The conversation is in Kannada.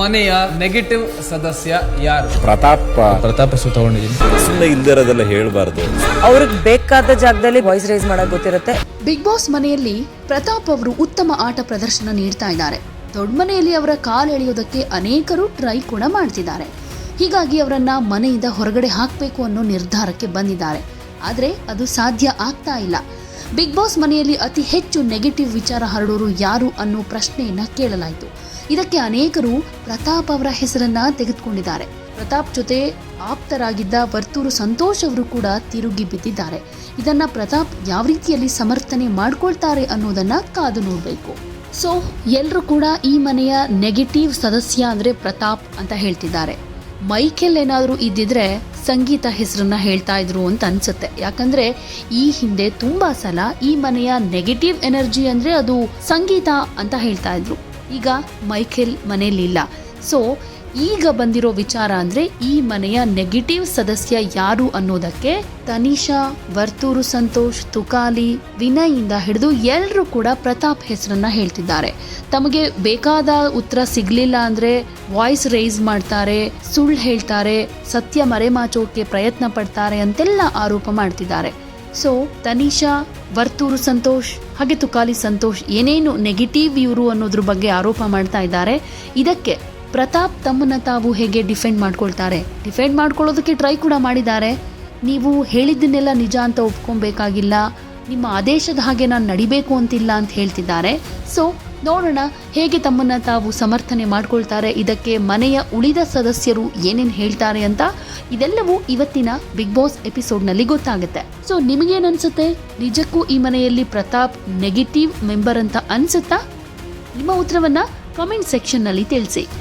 ಮನೆಯ ನೆಗೆಟಿವ್ ಸದಸ್ಯ ಯಾರು? ಪ್ರತಾಪ್ ಪ್ರತಾಪ ಹೆಸರು ತಗೊಂಡಿದ್ದೀನಿ. ಸುಮ್ಮನೆ ಇಲ್ದಿರೋದೆಲ್ಲ ಹೇಳಬಾರ್ದು. ಅವ್ರಿಗೆ ಬೇಕಾದ ಜಾಗದಲ್ಲಿ ವಾಯ್ಸ್ ರೈಸ್ ಮಾಡಕ್ ಗೊತ್ತಿರುತ್ತೆ. ಬಿಗ್ ಬಾಸ್ ಮನೆಯಲ್ಲಿ ಪ್ರತಾಪ್ ಅವರು ಉತ್ತಮ ಆಟ ಪ್ರದರ್ಶನ ನೀಡ್ತಾ ಇದ್ದಾರೆ. ದೊಡ್ಡ ಮನೆಯಲ್ಲಿ ಅವರ ಕಾಲು ಎಳೆಯೋದಕ್ಕೆ ಅನೇಕರು ಟ್ರೈ ಕೂಡ ಮಾಡ್ತಿದ್ದಾರೆ. ಹೀಗಾಗಿ ಅವರನ್ನ ಮನೆಯಿಂದ ಹೊರಗಡೆ ಹಾಕಬೇಕು ಅನ್ನೋ ನಿರ್ಧಾರಕ್ಕೆ ಬಂದಿದ್ದಾರೆ. ಆದರೆ ಅದು ಸಾಧ್ಯ ಆಗ್ತಾ ಇಲ್ಲ. ಬಿಗ್ ಬಾಸ್ ಮನೆಯಲ್ಲಿ ಅತಿ ಹೆಚ್ಚು ನೆಗೆಟಿವ್ ವಿಚಾರ ಹರಡೋರು ಯಾರು ಅನ್ನೋ ಪ್ರಶ್ನೆಯನ್ನ ಕೇಳಲಾಯಿತು. ಇದಕ್ಕೆ ಅನೇಕರು ಪ್ರತಾಪ್ ಅವರ ಹೆಸರನ್ನ ತೆಗೆದುಕೊಂಡಿದ್ದಾರೆ. ಪ್ರತಾಪ್ ಜೊತೆ ಆಪ್ತರಾಗಿದ್ದ ವರ್ತೂರು ಸಂತೋಷ್ ಅವರು ಕೂಡ ತಿರುಗಿ ಬಿದ್ದಿದ್ದಾರೆ. ಇದನ್ನ ಪ್ರತಾಪ್ ಯಾವ ರೀತಿಯಲ್ಲಿ ಸಮರ್ಥನೆ ಮಾಡ್ಕೊಳ್ತಾರೆ ಅನ್ನೋದನ್ನ ಕಾದು ನೋಡಬೇಕು. ಸೊ ಎಲ್ಲರೂ ಕೂಡ ಈ ಮನೆಯ ನೆಗೆಟಿವ್ ಸದಸ್ಯ ಅಂದ್ರೆ ಪ್ರತಾಪ್ ಅಂತ ಹೇಳ್ತಿದ್ದಾರೆ. ಮೈಕೆಲ್ ಏನಾದರೂ ಇದ್ದಿದ್ರೆ ಸಂಗೀತ ಹೆಸರನ್ನ ಹೇಳ್ತಾ ಇದ್ರು ಅಂತ ಅನ್ಸುತ್ತೆ. ಯಾಕಂದ್ರೆ ಈ ಹಿಂದೆ ತುಂಬಾ ಸಲ ಈ ಮನೆಯ ನೆಗೆಟಿವ್ ಎನರ್ಜಿ ಅಂದ್ರೆ ಅದು ಸಂಗೀತ ಅಂತ ಹೇಳ್ತಾ ಇದ್ರು. ಈಗ ಮೈಕೆಲ್ ಮನೆಯಲ್ಲಿಲ್ಲ ಸೊ ಈಗ ಬಂದಿರೋ ವಿಚಾರ ಅಂದರೆ ಈ ಮನೆಯ ನೆಗೆಟಿವ್ ಸದಸ್ಯ ಯಾರು ಅನ್ನೋದಕ್ಕೆ ತನಿಷಾ, ವರ್ತೂರು ಸಂತೋಷ್, ತುಕಾಲಿ, ವಿನಯಿಂದ ಹಿಡಿದು ಎಲ್ಲರೂ ಕೂಡ ಪ್ರತಾಪ್ ಹೆಸರನ್ನ ಹೇಳ್ತಿದ್ದಾರೆ. ತಮಗೆ ಬೇಕಾದ ಉತ್ತರ ಸಿಗ್ಲಿಲ್ಲ ಅಂದ್ರೆ ವಾಯ್ಸ್ ರೈಸ್ ಮಾಡ್ತಾರೆ, ಸುಳ್ಳು ಹೇಳ್ತಾರೆ, ಸತ್ಯ ಮರೆಮಾಚೋಕೆ ಪ್ರಯತ್ನ ಪಡ್ತಾರೆ ಅಂತೆಲ್ಲ ಆರೋಪ ಮಾಡ್ತಿದ್ದಾರೆ. ಸೊ ತನಿಷಾ, ವರ್ತೂರು ಸಂತೋಷ್ ಹಾಗೆ ತುಕಾಲಿ ಸಂತೋಷ್ ಏನೇನು ನೆಗೆಟಿವ್ ಇವರು ಅನ್ನೋದ್ರ ಬಗ್ಗೆ ಆರೋಪ ಮಾಡ್ತಾ ಇದ್ದಾರೆ. ಇದಕ್ಕೆ ಪ್ರತಾಪ್ ತಮ್ಮನ್ನ ತಾವು ಹೇಗೆ ಡಿಫೆಂಡ್ ಮಾಡ್ಕೊಳ್ತಾರೆ? ಡಿಫೆಂಡ್ ಮಾಡ್ಕೊಳ್ಳೋದಕ್ಕೆ ಟ್ರೈ ಕೂಡ ಮಾಡಿದ್ದಾರೆ. ನೀವು ಹೇಳಿದ್ದನ್ನೆಲ್ಲ ನಿಜ ಅಂತ ಒಪ್ಕೊಬೇಕಾಗಿಲ್ಲ. ನಿಮ್ಮ ಆದೇಶದ ಹಾಗೆ ನಾನು ನಡಿಬೇಕು ಅಂತಿಲ್ಲ ಅಂತ ಹೇಳ್ತಿದ್ದಾರೆ. ಸೊ ನೋಡೋಣ ಹೇಗೆ ತಮ್ಮನ್ನ ತಾವು ಸಮರ್ಥನೆ ಮಾಡ್ಕೊಳ್ತಾರೆ. ಇದಕ್ಕೆ ಮನೆಯ ಉಳಿದ ಸದಸ್ಯರು ಏನೇನು ಹೇಳ್ತಾರೆ ಅಂತ ಇದೆಲ್ಲವೂ ಇವತ್ತಿನ ಬಿಗ್ ಬಾಸ್ ಎಪಿಸೋಡ್ನಲ್ಲಿ ಗೊತ್ತಾಗುತ್ತೆ. ಸೊ ನಿಮಗೇನ್ ಅನ್ಸುತ್ತೆ? ನಿಜಕ್ಕೂ ಈ ಮನೆಯಲ್ಲಿ ಪ್ರತಾಪ್ ನೆಗೆಟಿವ್ ಮೆಂಬರ್ ಅಂತ ಅನ್ಸುತ್ತಾ? ನಿಮ್ಮ ಉತ್ತರವನ್ನ ಕಮೆಂಟ್ ಸೆಕ್ಷನ್ನಲ್ಲಿ ತಿಳಿಸಿ.